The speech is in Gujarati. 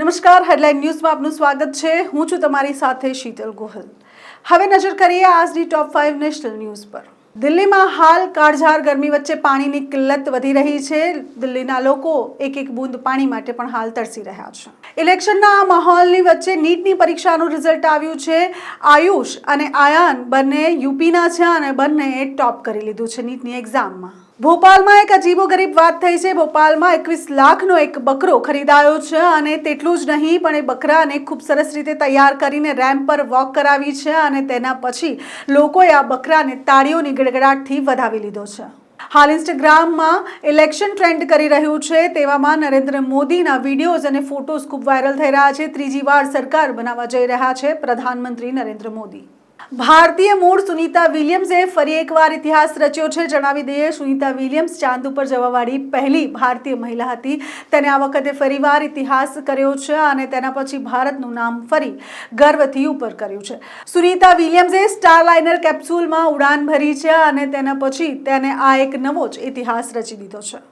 નમસ્કાર હેડલાઇન ન્યૂઝમાં આપનું સ્વાગત છે. હું છું તમારી સાથે શીતલ ગોહલ. હવે નજર કરીએ આજની ટોપ ફાઇવ નેશનલ ન્યૂઝ પર. દિલ્હીમાં હાલ કાળઝાળ ગરમી વચ્ચે પાણીની કિલ્લત વધી રહી છે. દિલ્હીના લોકો એક એક બૂંદ પાણી માટે પણ હાલ તરસી રહ્યા છે. ઇલેક્શનના આ માહોલની વચ્ચે નીટની પરીક્ષાનું રિઝલ્ટ આવ્યું છે. આયુષ અને આયાન બંને યુપીના છે અને બંનેએ ટોપ કરી લીધું છે નીટની એક્ઝામમાં ભોપાલમાં એક અજીબોગરીબ વાત થઈ છે. ભોપાલમાં એકવીસ લાખનો એક બકરો ખરીદાયો છે અને તેટલું જ નહીં, પણ એ બકરાને ખૂબ સરસ રીતે તૈયાર કરીને રેમ્પ પર વોક કરાવી છે અને તેના પછી લોકોએ આ બકરાને તાળીઓની ગડગડાટથી વધાવી લીધો છે. હાલ ઇન્સ્ટાગ્રામમાં ઇલેક્શન ટ્રેન્ડ કરી રહ્યું છે. તેવામાં નરેન્દ્ર મોદીના વિડીયોઝ અને ફોટોઝ ખૂબ વાયરલ થઈ રહ્યા છે. ત્રીજી વાર સરકાર બનાવવા જઈ રહ્યા છે પ્રધાનમંત્રી નરેન્દ્ર મોદી. ભારતીય મૂળ સુનીતા વિલિયમ્સે ફરી એકવાર ઇતિહાસ રચ્યો છે. જણાવી દઈએ, સુનીતા વિલિયમ્સ ચાંદ ઉપર જવાવાળી પહેલી ભારતીય મહિલા હતી. તેને આ વખતે ફરીવાર ઇતિહાસ કર્યો છે અને તેના પછી ભારતનું નામ ફરી ગર્વથી ઉપર કર્યું છે. સુનીતા વિલિયમ્સે સ્ટારલાઇનર કેપ્સ્યુલમાં ઉડાન ભરી છે અને તેના પછી તેને આ એક નવો જ ઇતિહાસ રચી દીધો છે.